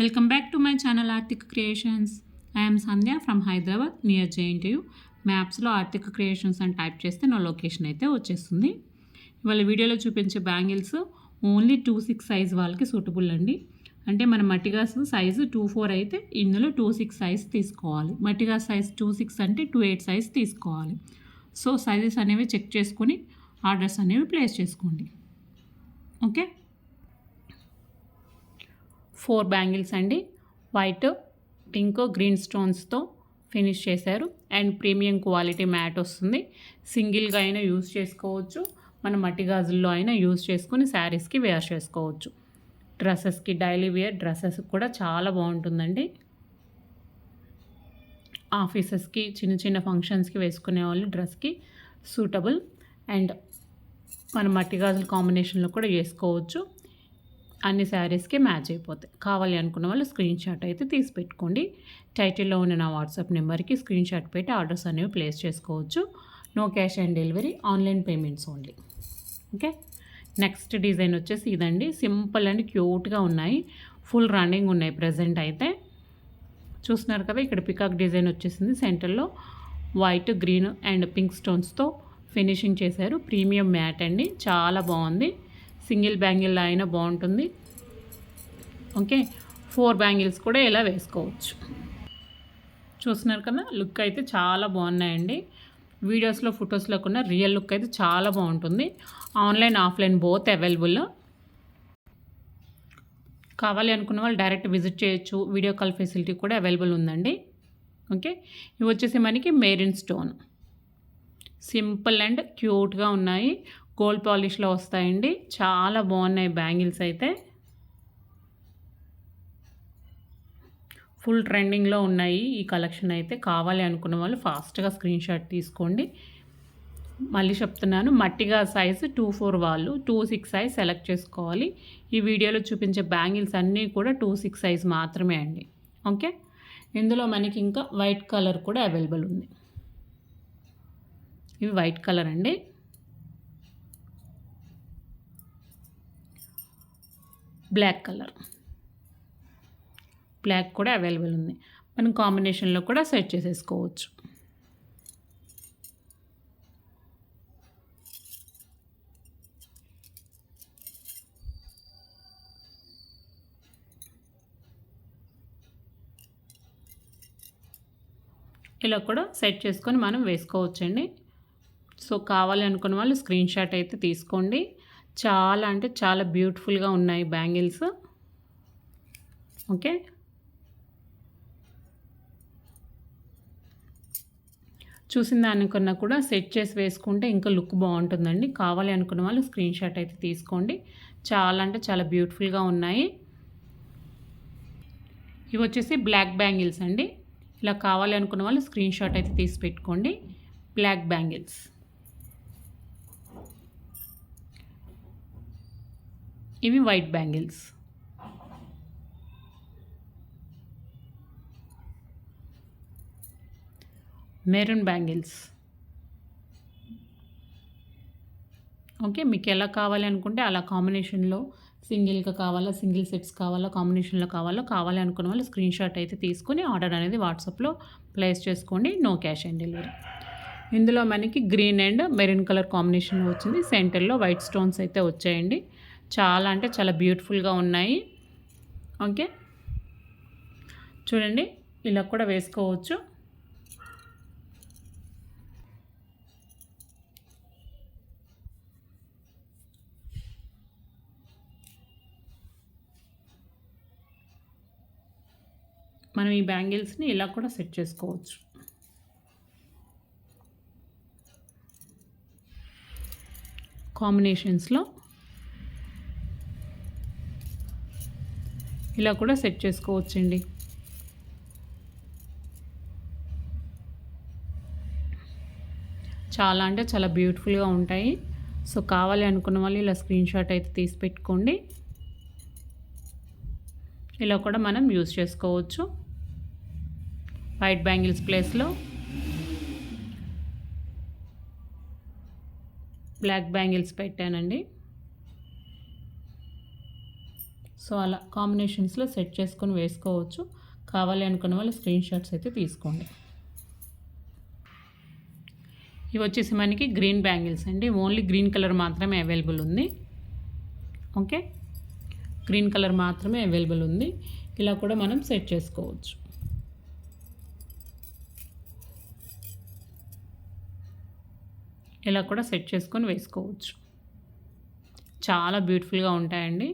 Welcome back to my channel Arthika creations I'm Sandhya from Hyderabad near JNTU మ్యాప్స్లో Arthika creations అని type చేస్తే నా location అయితే వచ్చేస్తుంది. ఇవాళ వీడియోలో చూపించే bangles only two six size వాళ్ళకి సూటబుల్ అండి. అంటే మన మటిగాస్ సైజు టూ ఫోర్ అయితే ఇందులో టూ సిక్స్ సైజ్ తీసుకోవాలి. మట్టిగా సైజ్ టూ సిక్స్ అంటే టూ ఎయిట్ సైజ్ తీసుకోవాలి. సో సైజెస్ అనేవి చెక్ చేసుకొని ఆర్డర్స్ అనేవి ప్లేస్ చేసుకోండి. ఓకే ఫోర్ బ్యాంగిల్స్ అండి. వైట్ పింక్ గ్రీన్ స్టోన్స్తో ఫినిష్ చేశారు. అండ్ ప్రీమియం క్వాలిటీ మ్యాట్ వస్తుంది. సింగిల్గా అయినా యూస్ చేసుకోవచ్చు. మన మట్టి గాజుల్లో అయినా యూస్ చేసుకొని శారీస్కి వేర్ చేసుకోవచ్చు. డ్రెస్సెస్కి డైలీ వేర్ డ్రెస్సెస్ కూడా చాలా బాగుంటుందండి. ఆఫీసెస్కి చిన్న చిన్న ఫంక్షన్స్కి వేసుకునే వాళ్ళు డ్రెస్కి సూటబుల్. అండ్ మన మట్టి గాజుల కాంబినేషన్లో కూడా వేసుకోవచ్చు అన్ని శారీస్కి మ్యాచ్ అయిపోతాయి. కావాలి అనుకున్న వాళ్ళు స్క్రీన్ షాట్ అయితే తీసి పెట్టుకోండి. టైటిల్లో ఉన్న నా వాట్సాప్ నెంబర్కి స్క్రీన్ షాట్ పెట్టి ఆర్డర్స్ అనేవి ప్లేస్ చేసుకోవచ్చు. No cash on delivery online payments only. Okay? Next design వచ్చేసి ఇదండి. సింపుల్ అండ్ క్యూట్గా ఉన్నాయి. ఫుల్ రన్నింగ్ ఉన్నాయి ప్రజెంట్ అయితే. చూస్తున్నారు కదా ఇక్కడ పికాక్ డిజైన్ వచ్చేసింది. సెంటర్లో వైట్ గ్రీన్ అండ్ పింక్ స్టోన్స్తో ఫినిషింగ్ చేశారు. ప్రీమియం మ్యాట్ అండి. చాలా బాగుంది. సింగిల్ బ్యాంగిల్ అయినా బాగుంటుంది. ఓకే ఫోర్ బ్యాంగిల్స్ కూడా ఇలా వేసుకోవచ్చు. చూస్తున్నారు కదా లుక్ అయితే చాలా బాగున్నాయండి. వీడియోస్లో ఫొటోస్లో కూడా రియల్ లుక్ అయితే చాలా బాగుంటుంది. Online offline both available. కావాలి అనుకున్న వాళ్ళు డైరెక్ట్ విజిట్ చేయొచ్చు. వీడియో కాల్ ఫెసిలిటీ కూడా అవైలబుల్ ఉందండి. ఓకే ఇవి వచ్చేసి మనకి మేరిన్ స్టోన్. సింపుల్ అండ్ క్యూట్గా ఉన్నాయి. గోల్డ్ పాలిష్లో వస్తాయండి. చాలా బాగున్నాయి బ్యాంగిల్స్ అయితే. ఫుల్ ట్రెండింగ్లో ఉన్నాయి. ఈ కలెక్షన్ అయితే కావాలి అనుకున్న వాళ్ళు ఫాస్ట్గా స్క్రీన్ షాట్ తీసుకోండి. మళ్ళీ చెప్తున్నాను మట్టిగా సైజు టూ ఫోర్ వాళ్ళు టూ సిక్స్ సైజ్ సెలెక్ట్ చేసుకోవాలి. ఈ వీడియోలో చూపించే బ్యాంగిల్స్ అన్నీ కూడా టూ సిక్స్ సైజ్ మాత్రమే అండి. ఓకే? ఇందులో మనకి ఇంకా వైట్ కలర్ కూడా అవైలబుల్ ఉంది. ఇవి వైట్ కలర్ అండి. Black colour. బ్లాక్ కూడా అవైలబుల్ ఉంది. మనం కాంబినేషన్లో కూడా సెట్ చేసేసుకోవచ్చు. ఇలా కూడా సెట్ చేసుకొని మనం వేసుకోవచ్చండి. సో కావాలి అనుకున్న వాళ్ళు స్క్రీన్ షాట్ అయితే తీసుకోండి. చాలా అంటే చాలా బ్యూటిఫుల్గా ఉన్నాయి బ్యాంగిల్స్. ఓకే. చూసిన దానికన్నా కూడా సెట్ చేసి వేసుకుంటే ఇంకా లుక్ బాగుంటుందండి. కావాలి అనుకున్న వాళ్ళు స్క్రీన్ షాట్ అయితే తీసుకోండి. చాలా అంటే చాలా బ్యూటిఫుల్గా ఉన్నాయి. ఇవి వచ్చేసి బ్లాక్ బ్యాంగిల్స్ అండి. ఇలా కావాలి అనుకున్న వాళ్ళు స్క్రీన్ షాట్ అయితే తీసి పెట్టుకోండి. Black bangles. ఇవి white bangles. Maroon bangles. Okay మీకు ఎలా కావాలి అనుకుంటే అలా కాంబినేషన్లో సింగిల్గా కావాలా సింగిల్ సెట్స్ కావాలా కాంబినేషన్లో కావాలో కావాలి అనుకున్న వాళ్ళు స్క్రీన్ షాట్ అయితే తీసుకొని ఆర్డర్ అనేది వాట్సాప్లో ప్లేస్ చేసుకోండి. No cash on delivery. ఇందులో మనకి green and maroon colour combination వచ్చింది. సెంటర్లో వైట్ స్టోన్స్ అయితే వచ్చాయండి. చాలా అంటే చాలా బ్యూటిఫుల్గా ఉన్నాయి. ఓకే? చూడండి ఇలా కూడా వేసుకోవచ్చు. మనం ఈ బ్యాంగిల్స్ని ఇలా కూడా సెట్ చేసుకోవచ్చు. కాంబినేషన్స్లో ఇలా కూడా సెట్ చేసుకోవచ్చండి. చాలా అంటే చాలా బ్యూటిఫుల్గా ఉంటాయి. సో కావాలి అనుకున్న వాళ్ళు ఇలా స్క్రీన్ షాట్ అయితే తీసి పెట్టుకోండి. ఇలా కూడా మనం యూజ్ చేసుకోవచ్చు. వైట్ బ్యాంగిల్స్ ప్లేస్లో. బ్లాక్ బ్యాంగిల్స్ పెట్టానండి. సో అలా కాంబినేషన్స్లో సెట్ చేసుకొని వేసుకోవచ్చు. కావాలి అనుకున్న వాళ్ళు స్క్రీన్ షాట్స్ అయితే తీసుకోండి. ఇవి వచ్చేసి మనకి గ్రీన్ బ్యాంగిల్స్ అండి. ఓన్లీ గ్రీన్ కలర్ మాత్రమే అవైలబుల్ ఉంది. ఓకే? గ్రీన్ కలర్ మాత్రమే అవైలబుల్ ఉంది. ఇలా కూడా మనం సెట్ చేసుకోవచ్చు. ఇలా కూడా సెట్ చేసుకొని వేసుకోవచ్చు. చాలా బ్యూటిఫుల్గా ఉంటాయండి.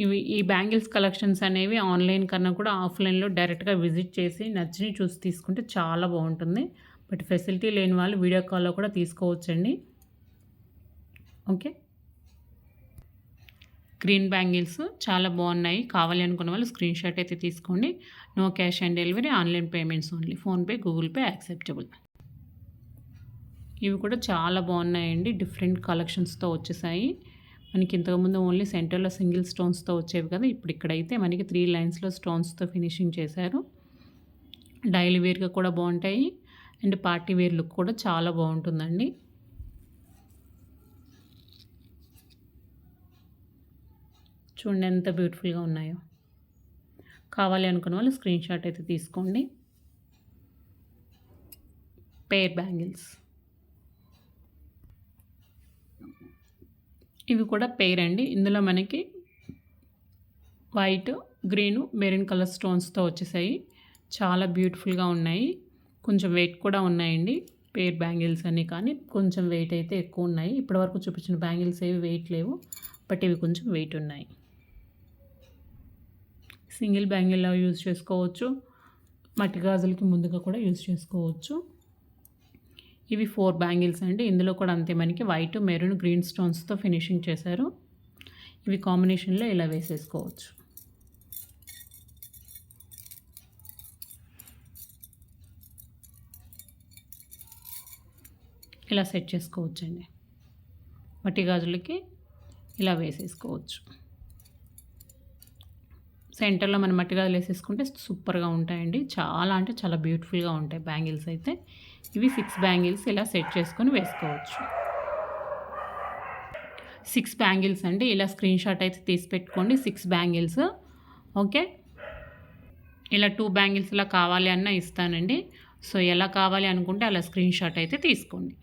ఇవి ఈ బ్యాంగిల్స్ కలెక్షన్స్ అనేవి ఆన్లైన్ కన్నా కూడా ఆఫ్లైన్లో డైరెక్ట్గా విజిట్ చేసి నచ్చినవి చూసి తీసుకుంటే చాలా బాగుంటుంది. బట్ ఫెసిలిటీ లేని వాళ్ళు వీడియో కాల్లో కూడా తీసుకోవచ్చండి. ఓకే. గ్రీన్ బ్యాంగిల్స్ చాలా బాగున్నాయి. కావాలి అనుకున్న వాళ్ళు స్క్రీన్ షాట్ అయితే తీసుకోండి. No cash on delivery online payments only. PhonePe Google pay acceptable. ఇవి కూడా చాలా బాగున్నాయండి. డిఫరెంట్ కలెక్షన్స్తో వచ్చేసాయి. మనకి ఇంతకుముందు ఓన్లీ సెంటర్లో సింగిల్ స్టోన్స్తో వచ్చేవి కదా ఇప్పుడు ఇక్కడైతే మనకి త్రీ లైన్స్లో స్టోన్స్తో ఫినిషింగ్ చేశారు. డైలీ వేర్గా కూడా బాగుంటాయి అండ్ పార్టీ వేర్ లుక్ కూడా చాలా బాగుంటుందండి. చూడండి ఎంత బ్యూటిఫుల్గా ఉన్నాయో. కావాలి అనుకున్న వాళ్ళు స్క్రీన్ షాట్ అయితే తీసుకోండి. పేర్ బ్యాంగిల్స్ ఇవి కూడా పేర్ అండి ఇందులో మనకి వైట్ గ్రీను మెరూన్ కలర్ స్టోన్స్తో వచ్చేసాయి. చాలా బ్యూటిఫుల్గా ఉన్నాయి. కొంచెం వెయిట్ కూడా ఉన్నాయండి. పేర్ బ్యాంగిల్స్ అన్నీ కానీ కొంచెం వెయిట్ అయితే ఎక్కువ ఉన్నాయి. ఇప్పటివరకు చూపించిన బ్యాంగిల్స్ ఏవి వెయిట్ లేవు. బట్ ఇవి కొంచెం వెయిట్ ఉన్నాయి. సింగిల్ బ్యాంగిల్లా యూజ్ చేసుకోవచ్చు. మట్టి గాజులకి ముందుగా కూడా యూజ్ చేసుకోవచ్చు. ఇవి ఫోర్ బ్యాంగిల్స్ అండి. ఇందులో కూడా అంతే మనకి వైట్ మెరూన్ గ్రీన్ స్టోన్స్తో ఫినిషింగ్ చేశారు. ఇవి కాంబినేషన్లో ఇలా వేసేసుకోవచ్చు. ఇలా సెట్ చేసుకోవచ్చండి. మట్టి గాజులకి ఇలా వేసేసుకోవచ్చు. సెంటర్లో మనం మట్టి గాజులు వేసేసుకుంటే సూపర్గా ఉంటాయండి. చాలా అంటే చాలా బ్యూటిఫుల్గా ఉంటాయి బ్యాంగిల్స్ అయితే. ఇవి సిక్స్ బ్యాంగిల్స్ ఇలా సెట్ చేసుకొని వేసుకోవచ్చు. సిక్స్ బ్యాంగిల్స్ అండి. ఇలా స్క్రీన్ షాట్ అయితే తీసి పెట్టుకోండి. Six bangles. ఓకే? ఇలా టూ బ్యాంగిల్స్ ఇలా కావాలి అన్న ఇస్తానండి. సో ఎలా కావాలి అనుకుంటే అలా స్క్రీన్ షాట్ అయితే తీసుకోండి.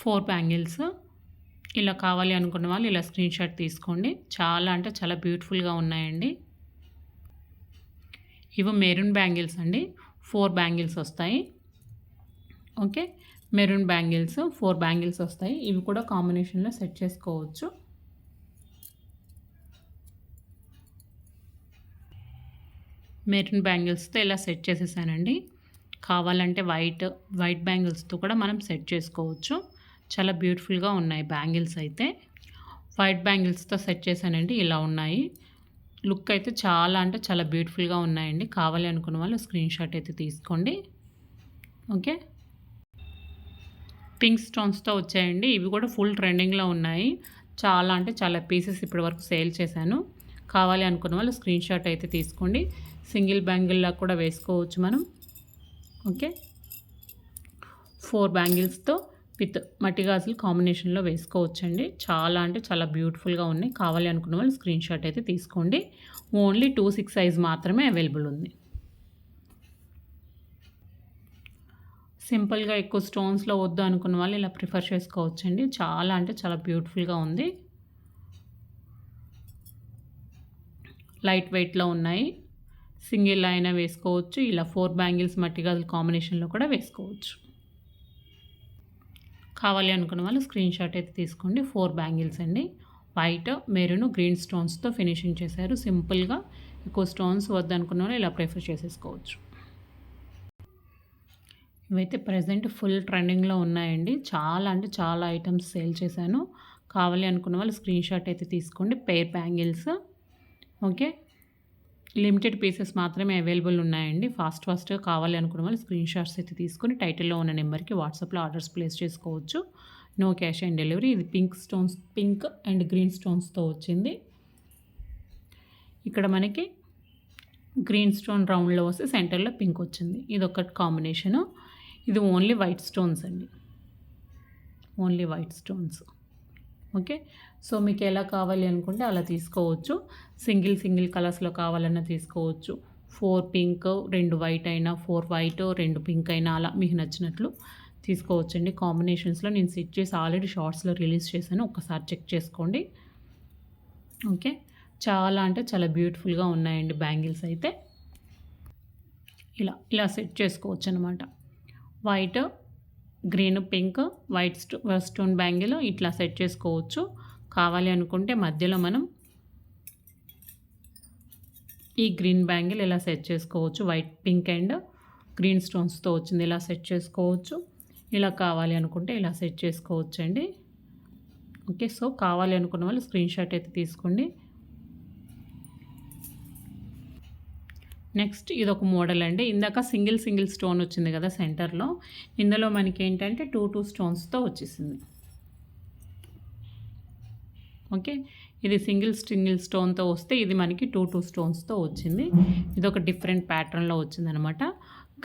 Four bangles. ఇలా కావాలి అనుకున్న వాళ్ళు ఇలా స్క్రీన్ షాట్ తీసుకోండి. చాలా అంటే చాలా బ్యూటిఫుల్గా ఉన్నాయండి. ఇవి మెరూన్ బ్యాంగిల్స్ అండి. ఫోర్ బ్యాంగిల్స్ వస్తాయి. Okay. Maroon bangles four bangles వస్తాయి. ఇవి కూడా కాంబినేషన్లో సెట్ చేసుకోవచ్చు. మెరూన్ బ్యాంగిల్స్తో ఇలా సెట్ చేసేసానండి. కావాలంటే వైట్ వైట్ బ్యాంగిల్స్తో కూడా మనం సెట్ చేసుకోవచ్చు. చాలా బ్యూటిఫుల్గా ఉన్నాయి బ్యాంగిల్స్ అయితే. వైట్ బ్యాంగిల్స్తో సెట్ చేశానండి. ఇలా ఉన్నాయి. లుక్ అయితే చాలా అంటే చాలా బ్యూటిఫుల్గా ఉన్నాయండి. కావాలి అనుకున్న వాళ్ళు స్క్రీన్ షాట్ అయితే తీసుకోండి. ఓకే? పింక్ స్టోన్స్తో వచ్చాయండి. ఇవి కూడా ఫుల్ ట్రెండింగ్లో ఉన్నాయి. చాలా అంటే చాలా పీసెస్ ఇప్పటి వరకు సేల్ చేశాను. కావాలి అనుకున్న వాళ్ళు స్క్రీన్ షాట్ అయితే తీసుకోండి. సింగిల్ బ్యాంగిల్లా కూడా వేసుకోవచ్చు మనం. ఓకే? ఫోర్ బ్యాంగిల్స్తో విత్ మట్టి గాజులు కాంబినేషన్లో వేసుకోవచ్చండి. చాలా అంటే చాలా బ్యూటిఫుల్గా ఉన్నాయి. కావాలి అనుకున్న వాళ్ళు స్క్రీన్ షాట్ అయితే తీసుకోండి. ఓన్లీ టూ సిక్స్ సైజ్ మాత్రమే అవైలబుల్ ఉంది. సింపుల్గా ఎక్కువ స్టోన్స్లో వద్దు అనుకున్న వాళ్ళు ఇలా ప్రిఫర్ చేసుకోవచ్చండి. చాలా అంటే చాలా బ్యూటిఫుల్గా ఉంది. లైట్ వెయిట్లో ఉన్నాయి. సింగిల్ అయినా వేసుకోవచ్చు. ఇలా ఫోర్ బ్యాంగిల్స్ మట్టి గాజుల కాంబినేషన్లో కూడా వేసుకోవచ్చు. కావాలి అనుకున్న వాళ్ళు స్క్రీన్ షాట్ అయితే తీసుకోండి. ఫోర్ బ్యాంగిల్స్ అండి. వైట్ మెరూన్ గ్రీన్ స్టోన్స్తో ఫినిషింగ్ చేశారు. సింపుల్గా ఎక్కువ స్టోన్స్ వద్దనుకున్న వాళ్ళు ఇలా ప్రిఫర్ చేసేసుకోవచ్చు. ఇవైతే ప్రజెంట్ ఫుల్ ట్రెండింగ్లో ఉన్నాయండి. చాలా అంటే చాలా ఐటమ్స్ సేల్ చేశాను. కావాలి అనుకున్న వాళ్ళు స్క్రీన్ షాట్ అయితే తీసుకోండి. Pair bangles. Okay. Limited pieces మాత్రమే అవైలబుల్ ఉన్నాయండి. ఫాస్ట్ ఫాస్ట్గా కావాలి అనుకున్న వాళ్ళు స్క్రీన్ షాట్స్ అయితే తీసుకొని టైటిల్లో ఉన్న నెంబర్కి వాట్సాప్లో ఆర్డర్స్ ప్లేస్ చేసుకోవచ్చు. No cash on delivery. ఇది pink stones pink and green స్టోన్స్తో వచ్చింది. ఇక్కడ మనకి గ్రీన్ స్టోన్ రౌండ్లో వస్తే సెంటర్లో పింక్ వచ్చింది. ఇది ఒకటి కాంబినేషను. ఇది ఓన్లీ వైట్ స్టోన్స్ అండి. Only white stones. Okay? So మీకు ఎలా కావాలి అనుకుంటే అలా తీసుకోవచ్చు. సింగిల్ సింగిల్ కలర్స్లో కావాలన్నా తీసుకోవచ్చు. ఫోర్ పింక్ రెండు వైట్ అయినా ఫోర్ వైట్ రెండు పింక్ అయినా అలా మీకు నచ్చినట్లు తీసుకోవచ్చండి. కాంబినేషన్స్లో నేను సెట్ చేసి ఆల్రెడీ షార్ట్స్లో రిలీజ్ చేశాను. ఒకసారి చెక్ చేసుకోండి. ఓకే? చాలా అంటే చాలా బ్యూటిఫుల్గా ఉన్నాయండి బ్యాంగిల్స్ అయితే. ఇలా ఇలా సెట్ చేసుకోవచ్చు అనమాట వైట్ గ్రీన్ పింక్ వైట్ స్టో స్టోన్ బ్యాంగిల్ ఇట్లా సెట్ చేసుకోవచ్చు. కావాలి అనుకుంటే మధ్యలో మనం ఈ గ్రీన్ బ్యాంగిల్ ఇలా సెట్ చేసుకోవచ్చు. వైట్ పింక్ అండ్ గ్రీన్ స్టోన్స్తో వచ్చింది ఇలా సెట్ చేసుకోవచ్చు. ఇలా కావాలి అనుకుంటే ఇలా సెట్ చేసుకోవచ్చు అండి ఓకే సో కావాలి అనుకున్న వాళ్ళు స్క్రీన్ షాట్ అయితే తీసుకోండి. నెక్స్ట్ ఇది ఒక మోడల్ అండి. ఇందాక సింగిల్ సింగిల్ స్టోన్ వచ్చింది కదా సెంటర్లో. ఇందులో మనకి ఏంటంటే టూ టూ స్టోన్స్తో వచ్చేసింది. ఓకే? ఇది సింగిల్ సింగిల్ స్టోన్తో వస్తే ఇది మనకి టూ టూ స్టోన్స్తో వచ్చింది. ఇది ఒక డిఫరెంట్ ప్యాటర్న్లో వచ్చింది అనమాట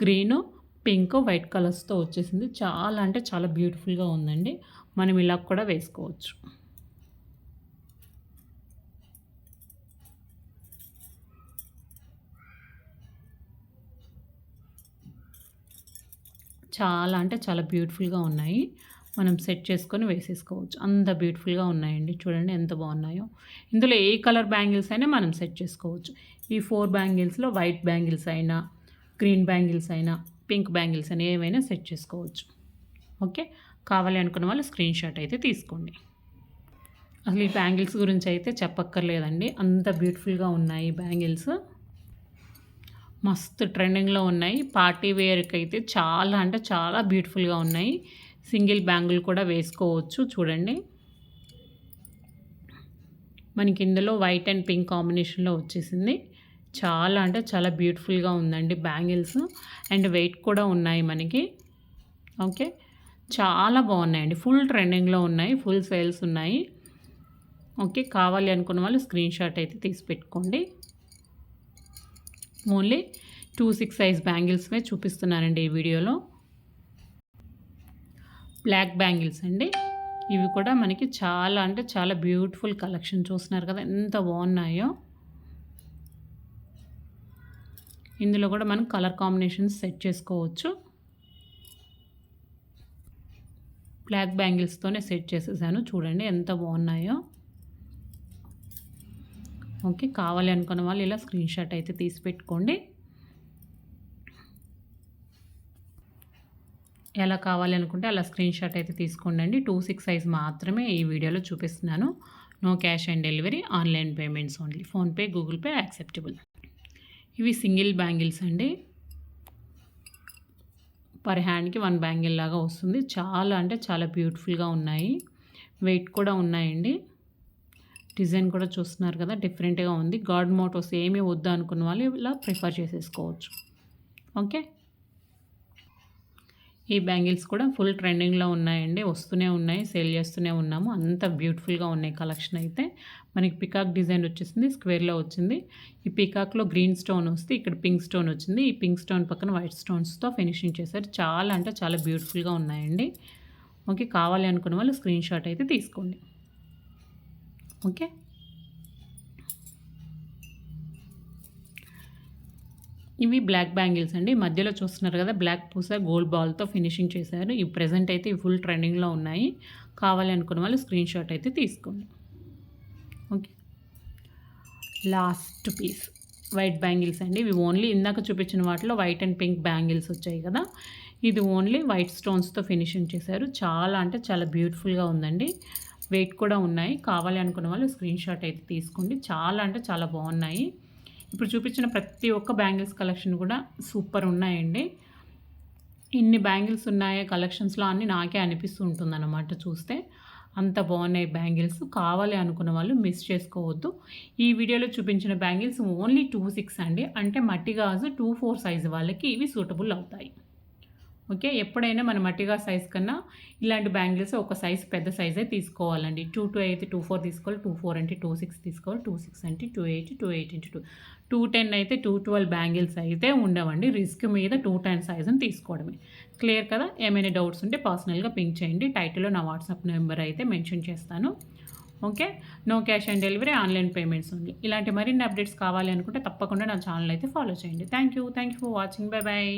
గ్రీను పింక్ వైట్ కలర్స్తో వచ్చేసింది. చాలా అంటే చాలా బ్యూటిఫుల్గా ఉందండి. మనం ఇలా కూడా వేసుకోవచ్చు. చాలా అంటే చాలా బ్యూటిఫుల్గా ఉన్నాయి. మనం సెట్ చేసుకొని వేసేసుకోవచ్చు. అంత బ్యూటిఫుల్గా ఉన్నాయండి. చూడండి ఎంత బాగున్నాయో. ఇందులో ఏ కలర్ బ్యాంగిల్స్ అయినా మనం సెట్ చేసుకోవచ్చు. ఈ ఫోర్ బ్యాంగిల్స్లో వైట్ బ్యాంగిల్స్ అయినా గ్రీన్ బ్యాంగిల్స్ అయినా పింక్ బ్యాంగిల్స్ అయినా ఏమైనా సెట్ చేసుకోవచ్చు. ఓకే? కావాలి అనుకున్న వాళ్ళు స్క్రీన్ షాట్ అయితే తీసుకోండి. అసలు ఈ బ్యాంగిల్స్ గురించి అయితే చెప్పక్కర్లేదండి. అంత బ్యూటిఫుల్గా ఉన్నాయి బ్యాంగిల్స్. మస్తు ట్రెండింగ్లో ఉన్నాయి. పార్టీ వేర్కి అయితే చాలా అంటే చాలా బ్యూటిఫుల్గా ఉన్నాయి. సింగిల్ బ్యాంగిల్ కూడా వేసుకోవచ్చు. చూడండి. మనకి ఇందులో వైట్ అండ్ పింక్ కాంబినేషన్లో వచ్చేసింది. చాలా అంటే చాలా బ్యూటిఫుల్గా ఉందండి బ్యాంగిల్స్. అండ్ వెయిట్ కూడా ఉన్నాయి మనకి. ఓకే. చాలా బాగున్నాయండి. ఫుల్ ట్రెండింగ్లో ఉన్నాయి. ఫుల్ సేల్స్ ఉన్నాయి. ఓకే. కావాలి అనుకున్న వాళ్ళు స్క్రీన్ షాట్ అయితే తీసి పెట్టుకోండి. ఓన్లీ టూ సిక్స్ సైజ్ బ్యాంగిల్స్వే చూపిస్తున్నానండి ఈ వీడియోలో. బ్లాక్ బ్యాంగిల్స్ అండి. ఇవి కూడా మనకి చాలా అంటే చాలా బ్యూటిఫుల్ కలెక్షన్ చూస్తున్నారు కదా ఎంత బాగున్నాయో. ఇందులో కూడా మనం కలర్ కాంబినేషన్స్ సెట్ చేసుకోవచ్చు. బ్లాక్ బ్యాంగిల్స్తోనే సెట్ చేసేసాను చూడండి ఎంత బాగున్నాయో. ఓకే కావాలి అనుకున్న వాళ్ళు ఇలా స్క్రీన్ షాట్ అయితే తీసి పెట్టుకోండి. ఎలా కావాలి అనుకుంటే అలా స్క్రీన్ షాట్ అయితే తీసుకోండి టూ సిక్స్ సైజ్ మాత్రమే ఈ వీడియోలో చూపిస్తున్నాను. No cash on delivery online payments only. PhonePe Google pay acceptable. ఇవి సింగిల్ బ్యాంగిల్స్ అండి. పర్ హ్యాండ్కి వన్ బ్యాంగిల్ లాగా వస్తుంది. చాలా అంటే చాలా బ్యూటిఫుల్గా ఉన్నాయి. వెయిట్ కూడా ఉన్నాయండి. డిజైన్ కూడా చూస్తున్నారు కదా డిఫరెంట్గా ఉంది. గాడ్ మోటోస్ ఏమీ వద్దు అనుకున్న వాళ్ళు ఇలా ప్రిఫర్ చేసేసుకోవచ్చు. ఓకే? ఈ బ్యాంగిల్స్ కూడా ఫుల్ ట్రెండింగ్లో ఉన్నాయండి. వస్తూనే ఉన్నాయి సేల్ చేస్తూనే ఉన్నాము. అంత బ్యూటిఫుల్గా ఉన్నాయి కలెక్షన్ అయితే. మనకి పికాక్ డిజైన్ వచ్చేసింది స్క్వేర్లో వచ్చింది. ఈ పికాక్లో గ్రీన్ స్టోన్ వస్తే ఇక్కడ పింక్ స్టోన్ వచ్చింది. ఈ పింక్ స్టోన్ పక్కన వైట్ స్టోన్స్తో ఫినిషింగ్ చేశారు. చాలా అంటే చాలా బ్యూటిఫుల్గా ఉన్నాయండి. ఓకే కావాలి అనుకున్న వాళ్ళు స్క్రీన్ షాట్ అయితే తీసుకోండి. ఓకే ఇవి బ్లాక్ బ్యాంగిల్స్ అండి. మధ్యలో చూస్తున్నారు కదా బ్లాక్ పూస గోల్డ్ బాల్తో ఫినిషింగ్ చేశారు. ఇవి ప్రజెంట్ అయితే ఇవి ఫుల్ ట్రెండింగ్లో ఉన్నాయి. కావాలి అనుకున్న వాళ్ళు స్క్రీన్ షాట్ అయితే తీసుకోండి. Okay last piece white bangles అండి. ఇవి ఓన్లీ ఇందాక చూపించిన వాటిలో వైట్ అండ్ పింక్ బ్యాంగిల్స్ వచ్చాయి కదా. ఇది ఓన్లీ వైట్ స్టోన్స్తో ఫినిషింగ్ చేశారు. చాలా అంటే చాలా బ్యూటిఫుల్గా ఉందండి. వెయిట్ కూడా ఉన్నాయి. కావాలి అనుకున్న వాళ్ళు స్క్రీన్ షాట్ అయితే తీసుకోండి. చాలా అంటే చాలా బాగున్నాయి. ఇప్పుడు చూపించిన ప్రతి ఒక్క బ్యాంగిల్స్ కలెక్షన్ కూడా సూపర్ ఉన్నాయండి. ఇన్ని బ్యాంగిల్స్ ఉన్నాయో కలెక్షన్స్లో అన్నీ నాకే అనిపిస్తూ ఉంటుందన్నమాట చూస్తే. అంత బాగున్నాయి బ్యాంగిల్స్. కావాలి అనుకున్న వాళ్ళు మిస్ చేసుకోవద్దు. ఈ వీడియోలో చూపించిన బ్యాంగిల్స్ ఓన్లీ టూ సిక్స్ అండి. అంటే మట్టి గాజు టూ ఫోర్ సైజు వాళ్ళకి ఇవి సూటబుల్ అవుతాయి. ఓకే? ఎప్పుడైనా మన మట్టిగా సైజ్ కన్నా ఇలాంటి బ్యాంగిల్స్ ఒక సైజ్ పెద్ద సైజే తీసుకోవాలండి. టూ టూ అయితే టూ ఫోర్ తీసుకోవాలి టూ ఫోర్ అంటే టూ సిక్స్ తీసుకోవాలి టూ సిక్స్ అంటే two eight two eight into two. Two ten అయితే టూ ట్వెల్వ్ బ్యాంగిల్స్ అయితే ఉండవండి. రిస్క్ మీద టూ టెన్ సైజుని తీసుకోవడమే. క్లియర్ కదా? ఏమైనా డౌట్స్ ఉంటే పర్సనల్గా పింక్ చేయండి. టైటిల్లో నా వాట్సాప్ నెంబర్ అయితే మెన్షన్ చేస్తాను. Okay? No cash on delivery online payments ఉంది ఇలాంటి మరిన్ని అప్డేట్స్ కావాలి అనుకుంటే తప్పకుండా నా ఛానల్ అయితే ఫాలో చేయండి. Thank you. Thank you for watching. Bye bye